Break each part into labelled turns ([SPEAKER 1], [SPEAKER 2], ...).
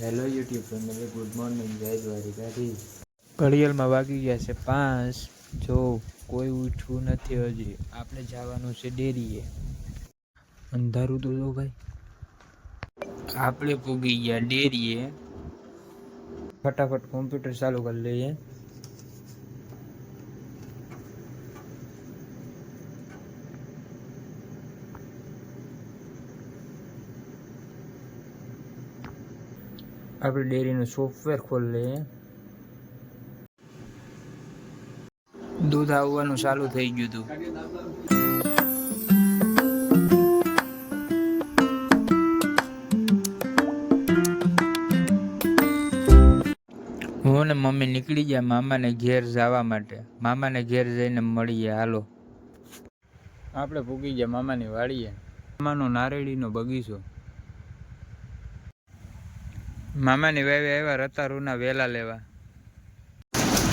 [SPEAKER 1] Hello YouTube family good morning Jay Dwarkadhish
[SPEAKER 2] ઘડિયાળમાં વાગી ગયા છે પાંચ. જો કોઈ ઉઠવું નથી હજી, આપણે જવાનું છે ડેરીએ. અંધારું તો જો ભાઈ. આપણે પૂગી ગયા ડેરીએ. ફટાફટ કોમ્પ્યુટર ચાલુ કરી લઈએ. આપણે ડેરીનું સોફ્ટવેર ખોલી લઈએ દૂધ આવવાનું ચાલુ થઈ ગયું હતું. હું ને મમ્મી નીકળી ગયા મામાને ઘેર જવા માટે. મામાને ઘેર જઈને મળીએ, હાલો. આપણે પૂગી ગયા મામાની વાડીએ. મામાનો નારેડીનો બગીચો. મામાની વાવે આવ્યા રતારુના વેલા લેવા.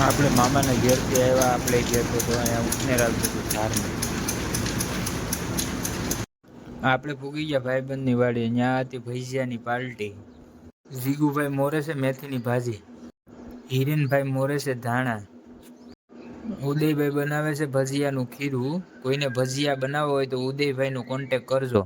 [SPEAKER 2] આપણે મામાને ઘેરથી આવ્યા, આપણે ઘેર તો અહીંયા ઉછનેર આવતું હતું ધારમાં આપણે પૂગી ગયા ભાઈબંધની વાડી ત્યાં હતી ભજીયાની પાલટી. જીગુભાઈ મોરે છે મેથીની ભાજી. હિરેનભાઈ મોરે છે ધાણા. ઉદયભાઈ બનાવે છે ભજીયાનું ખીરું. કોઈને ભજીયા બનાવવો હોય તો ઉદયભાઈનો કોન્ટેક કરજો.